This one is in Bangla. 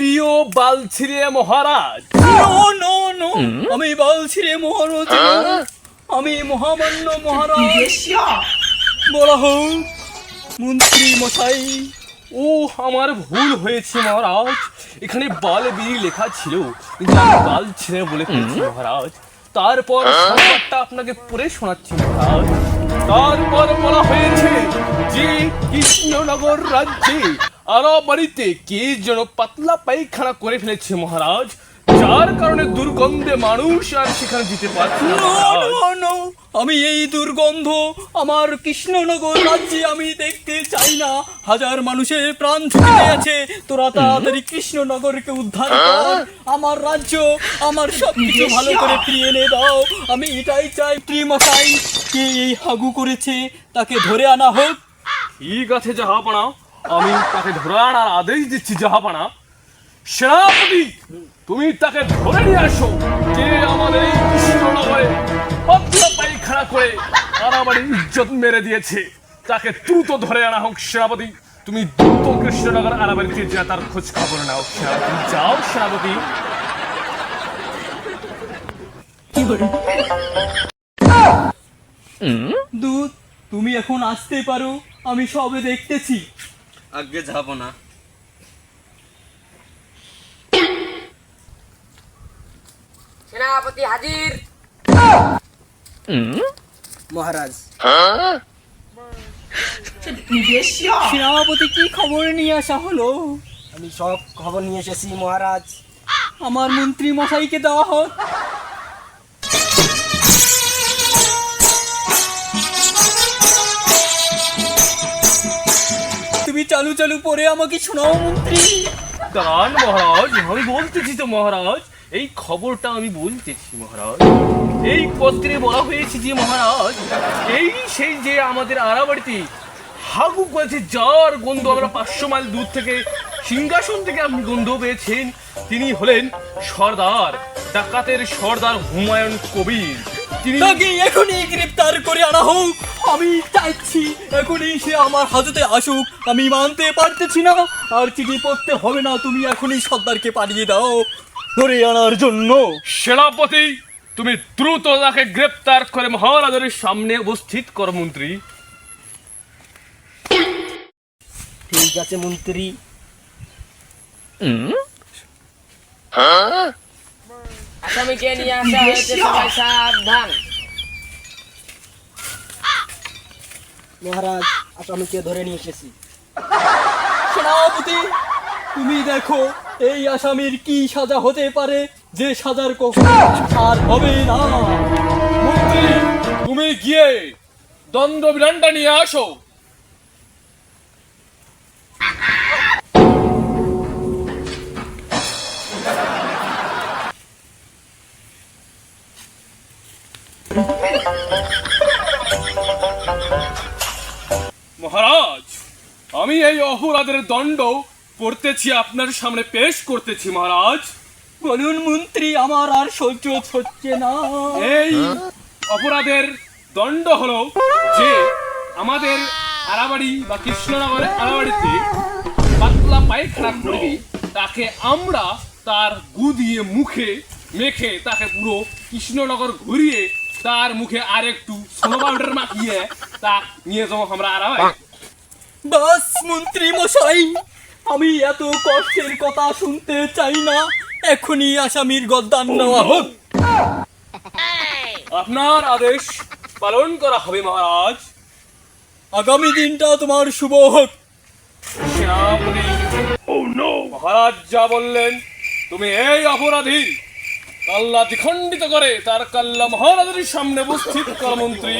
প্রিয় বালছিরে মহারাজ। নো নো নো আমি বলছি রে মহারাজ। আমি মহামান্য মহারাজ। বলা হোক মন্ত্রী মশাই ও আমার ভুল হয়েছে মহারাজ। এখানে বালবীর লেখা ছিল কিন্তু আমি বাল ছিঁড়ে বলে ফেলেছি মহারাজ। তারপর সংবাদটা আপনাকে পড়ে শোনাচ্ছি মহারাজ। তারপর বলা হয়েছে কৃষ্ণনগর রাজ্যে আরাবাড়িতে কে যেন পাতলা পায়খানা করে ফেলেছে মহারাজ? যার কারণে দুর্গন্ধে মানুষ আর সেখানে যেতে পারছে না. আমি এই দুর্গন্ধ আমার কৃষ্ণনগর রাজ্যে আমি দেখতে চাই না। হাজার মানুষের প্রাণ ছুটে আছে তোরা তাড়াতাড়ি কৃষ্ণনগরকে উদ্ধার কর। আমার রাজ্য আমার সব কিছু ভালো করে ফিরিয়ে এনে দাও। আমি এটাই চাই প্রিমশাই কে এই হাগু করেছে তাকে ধরে আনা হোক। ঠিক আছে জাহাপানা। আমি তাকে ধরে আনার আদেশ দিচ্ছি জাহাপানা। সেনাপতি তুমি তাকে ধরে নিয়ে আসো যে আমাদের এই কৃষ্ণনগরে পাতলা পায়খানা করে আরাবাড়ি ইজ্জত মেরে দিয়েছে। তাকে দ্রুত ধরে আনা হোক সেনাপতি। তুমি দ্রুত কৃষ্ণনগর আরাবাড়িতে যা তার খোঁজ খবর নাও সেনাপতি। যাও সেনাপতি। দুধ তুমি এখন আসতে পারো। আমি সবে দেখতেছি। আগে যাব না। সেনাপতি হাজির। মহারাজ। সেনাপতি কি খবর নিয়ে আসা হলো? আমি সব খবর নিয়ে এসেছি মহারাজ। আমার মন্ত্রী মশাইকে দেওয়া হোক। তুমি চালু চালু পরে আমাকে শোনাও মন্ত্রী। দাঁড়ান মহারাজ আমি বলতেছি তো মহারাজ। এই খবরটা আমি বলতেছি মহারাজ। এই পত্রে বলা হয়েছে যে মহারাজ এই সেই যে আমাদের আড়াবাড়িতে হাগু করেছে যার গন্ধ আমরা পাঁচশো মাইল দূর থেকে সিংহাসন থেকে আপনি গন্ধ পেয়েছেন তিনি হলেন সর্দার ডাকাতের সর্দার হুমায়ুন কবির। তিনি তাকে এখনই গ্রেপ্তার করে আনা হোক। আমি চাইছি এখনই সে আমার হাজতে আসুক। আমি মানতে পারতেছি না। আর চিঠি পড়তে হবে না। তুমি এখনই সর্দারকে পাঠিয়ে দাও। ধরে আনার জন্য। সেনাপতি তুমি দ্রুত তাকে গ্রেপ্তার করে মহারাজের সামনে উপস্থিত কর মন্ত্রী। ঠিক আছে মন্ত্রী। আসামিকে নিয়ে আসা হয়েছে সবাই সাবধান। মহারাজ, আসামিকে ধরে নিয়ে এসেছি। সেনাপতি, তুমি দেখো, এই আসামির কি সাজা হতে পারে যে সাজার আর হবে না। তুমি গিয়ে দ্বন্দ্ব বিধানটা নিয়ে আসো। মহারাজ আমি এই অপরাধের দণ্ড পড়তেছি আপনার সামনে পেশ করতেছি মহারাজ। বলুন মন্ত্রী আমার আর সহ্য হচ্ছে না। এই অপরাধের দণ্ড হলো যে আমাদের আরাবাড়ি বা কৃষ্ণনগরের আরাবাড়িতে পাতলা পায়খানা করবে তাকে আমরা তার গু দিয়ে মুখে মেখে তাকে পুরো কৃষ্ণনগর ঘুরিয়ে তার মুখে আর একটু সোনো পাউডার মাখিয়ে তা নিয়ে যাব আমরা বাস মন্ত্রী মশাই আমি এত কষ্টের কথা শুনতে চাই না। এখনই আসামির গদ্দান নেওয়া হোক। আপনার আদেশ পালন করা হবে মহারাজ। আগামী দিনটা তোমার শুভ হোক। সেনাপতি মহারাজ যা বললেন তুমি এই অপরাধী কাল্লা দ্বিখণ্ডিত করে তার কাল্লা মহারাজের সামনে উপস্থিত কর মন্ত্রী